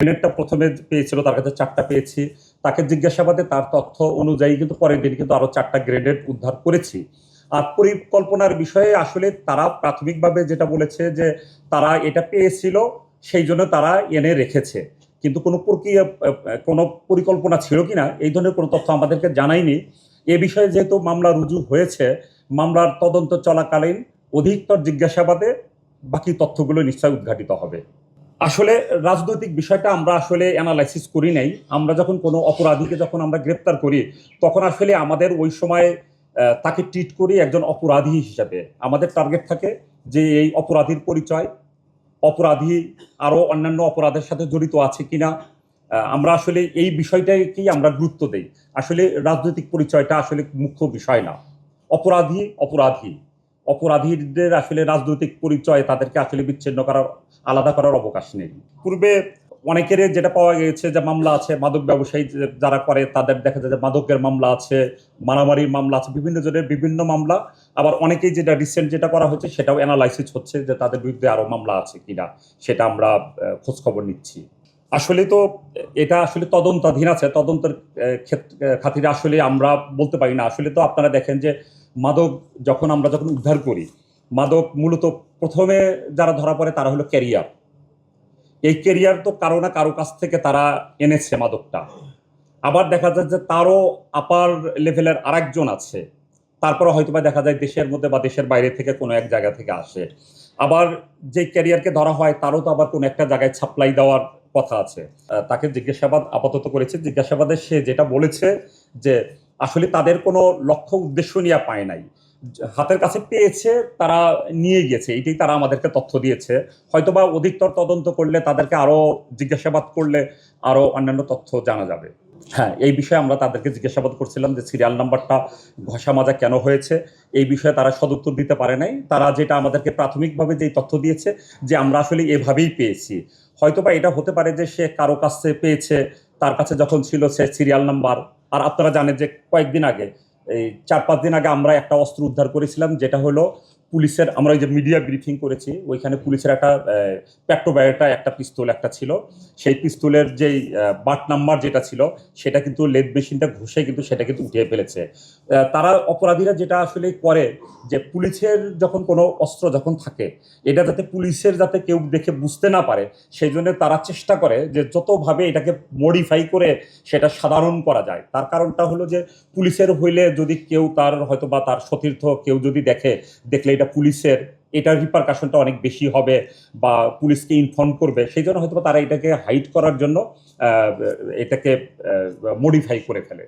গ্রেনেডটা প্রথমে পেয়েছিল, তার কাছে চারটা পেয়েছি। তাকে জিজ্ঞাসাবাদে তার তথ্য অনুযায়ী কিন্তু পরের দিন কিন্তু আরও চারটা গ্রেনেড উদ্ধার করেছি। আর পরিকল্পনার বিষয়ে আসলে তারা প্রাথমিকভাবে যেটা বলেছে যে তারা এটা পেয়েছিল, সেই জন্য তারা এনে রেখেছে। কিন্তু কোনো প্রক্রিয়া, কোনো পরিকল্পনা ছিল কিনা, এই ধরনের কোনো তথ্য আমাদেরকে জানায়নি। এ বিষয়ে যেহেতু মামলা রুজু হয়েছে, মামলার তদন্ত চলাকালীন অধিকতর জিজ্ঞাসাবাদে বাকি তথ্যগুলো নিশ্চয় উদ্ঘাটিত হবে। আসলে রাজনৈতিক বিষয়টা আমরা আসলে অ্যানালাইসিস করি নাই। আমরা যখন কোনো অপরাধীকে যখন আমরা গ্রেপ্তার করি, তখন আসলে আমাদের ওই সময় তাকে ট্রিট করি একজন অপরাধী হিসাবে। আমাদের টার্গেট থাকে যে এই অপরাধীর পরিচয়, অপরাধী আরও অন্যান্য অপরাধের সাথে জড়িত আছে কিনা আমরা আসলে এই বিষয়টাকেই আমরা গুরুত্ব দেই। আসলে রাজনৈতিক পরিচয়টা আসলে মুখ্য বিষয় না। অপরাধী অপরাধী। অপরাধীদের আসলে রাজনৈতিক পরিচয় তাদেরকে আসলে বিচ্ছিন্ন করার আলাদা করার অবকাশ নেই। পূর্বে অনেকের যেটা পাওয়া গেছে যে মামলা আছে, মাদক ব্যবসায়ী যারা করে তাদের দেখা যায় যে মাদকের মামলা আছে, মারামারির মামলা আছে, বিভিন্ন জনের বিভিন্ন মামলা। আবার অনেকেই যেটা রিসেন্ট যেটা করা হচ্ছে সেটাও অ্যানালাইসিস হচ্ছে যে তাদের বিরুদ্ধে আরও মামলা আছে কিনা, সেটা আমরা খোঁজখবর নিচ্ছি। আসলে তো এটা আসলে তদন্তাধীন আছে, তদন্তের খাতিরে আসলে আমরা বলতে পারি না। আসলে তো আপনারা দেখেন যে মাদক যখন আমরা যখন উদ্ধার করি, মাদক মূলত প্রথমে যারা ধরা পড়ে তারা হলো ক্যারিয়ার এই ক্যারিয়ার তো কারও না কারও কাছ থেকে তারা এনেছে মাদকটা। আবার দেখা যায় যে তারও আপার লেভেলের আরেকজন আছে। তারপরে হয়তো বা দেখা যায় দেশের মধ্যে বা দেশের বাইরে থেকে কোনো এক জায়গা থেকে আসে। আবার যে ক্যারিয়ারকে ধরা হয় তারও তো আবার কোনো একটা জায়গায় সাপ্লাই দেওয়ার কথা আছে। তাকে জিজ্ঞাসাবাদ আপাতত করেছে। জিজ্ঞাসাবাদে সে যেটা বলেছে যে আসলে তাদের কোনো লক্ষ্য উদ্দেশ্য নিয়ে পায় নাই। হাতের কাছে পেয়েছে, তারা নিয়ে গেছে এটাই তারা আমাদেরকে তথ্য দিয়েছে। হয়তোবা অধিকতর তদন্ত করলে তাদেরকে আরও জিজ্ঞাসাবাদ করলে আরও অন্যান্য তথ্য জানা যাবে। হ্যাঁ এই বিষয়ে আমরা তাদেরকে জিজ্ঞাসাবাদ করছিলাম যে সিরিয়াল নাম্বারটা ঘষা মাজা কেন হয়েছে? এই বিষয়ে তারা সদুত্তর দিতে পারে নাই। তারা যেটা আমাদেরকে প্রাথমিকভাবে যেই তথ্য দিয়েছে যে আমরা আসলে এভাবেই পেয়েছি। হয়তোবা এটা হতে পারে যে সে কারও কাছে পেয়েছে, তার কাছে যখন ছিল সে সিরিয়াল নাম্বার আর আপনারা জানেন যে কয়েকদিন আগে এই চার পাঁচ দিন আগে আমরা একটা অস্ত্র উদ্ধার করেছিলাম যেটা হলো পুলিশের, আমরা যে মিডিয়া ব্রিফিং করেছি, ওইখানে পুলিশের একটা প্যাট্রোবায়োটা একটা পিস্তল একটা ছিল। সেই পিস্তলের যেই বাট নাম্বার যেটা ছিল, সেটা কিন্তু লেদ মেশিনটা ঘষে কিন্তু সেটা কিন্তু উঠিয়ে ফেলেছে। তারা অপরাধীরা যেটা আসলে করে, যে পুলিশের যখন কোনো অস্ত্র যখন থাকে, এটা যাতে পুলিশের যাতে কেউ দেখে বুঝতে না পারে, সেই জন্য তারা চেষ্টা করে যে যতভাবে এটাকে মডিফাই করে সেটা সাধারণ করা যায়। তার কারণটা হলো যে পুলিশের হইলে যদি কেউ তার হয়তো বা তার সতীর্থ কেউ যদি দেখে, দেখলে এটা পুলিশের, এটার রিপারকাশনটা অনেক বেশি হবে বা পুলিশকে ইনফর্ম করবে, সেই জন্য হয়তো তারা এটাকে হাইড করার জন্য এটাকে মডিফাই করে ফেলে।